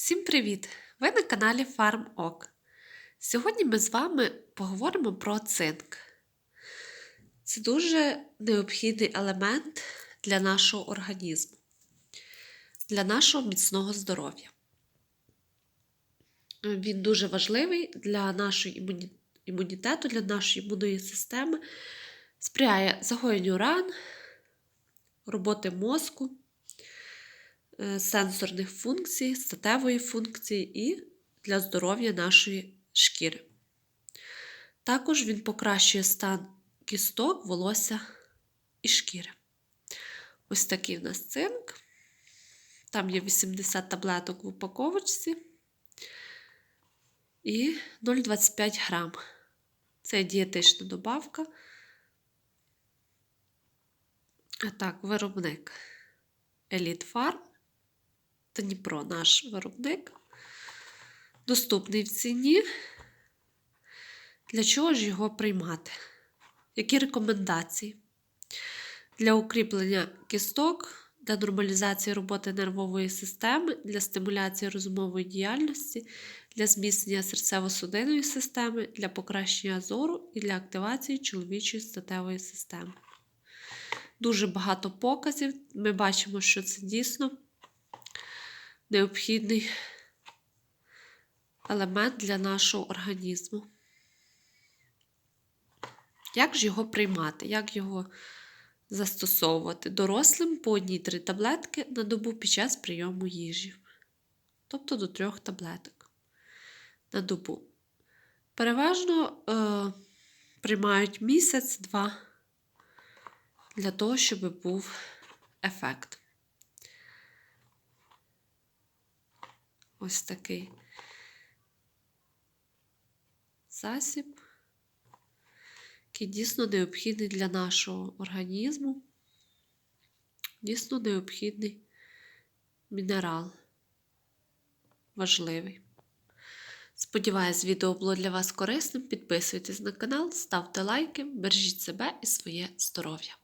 Всім привіт! Ви на каналі FarmOk. Сьогодні ми з вами поговоримо про цинк. Це дуже необхідний елемент для нашого організму, для нашого міцного здоров'я. Він дуже важливий для нашого імунітету, для нашої імунної системи, сприяє загоєнню ран, роботи мозку сенсорних функцій, статевої функції і для здоров'я нашої шкіри. Також він покращує стан кісток, волосся і шкіри. Ось такий в нас цинк. Там є 80 таблеток в упаковочці і 0,25 грам. Це дієтична добавка. А так, виробник Elite Farm. Дніпро наш виробник. Доступний в ціні. Для чого ж його приймати? Які рекомендації? Для укріплення кісток, для нормалізації роботи нервової системи, для стимуляції розумової діяльності, для зміцнення серцево-судинної системи, для покращення зору і для активації чоловічої статевої системи. Дуже багато показів. Ми бачимо, що це дійсно необхідний елемент для нашого організму. Як ж його приймати? Як його застосовувати? Дорослим по одній-три таблетки на добу під час прийому їжі. Тобто до трьох таблеток на добу. Переважно е, приймають місяць-два для того, щоб був ефект. Ось такий засіб, який дійсно необхідний для нашого організму, дійсно необхідний мінерал. Важливий. Сподіваюсь, відео було для вас корисним. Підписуйтесь на канал, ставте лайки, бережіть себе і своє здоров'я.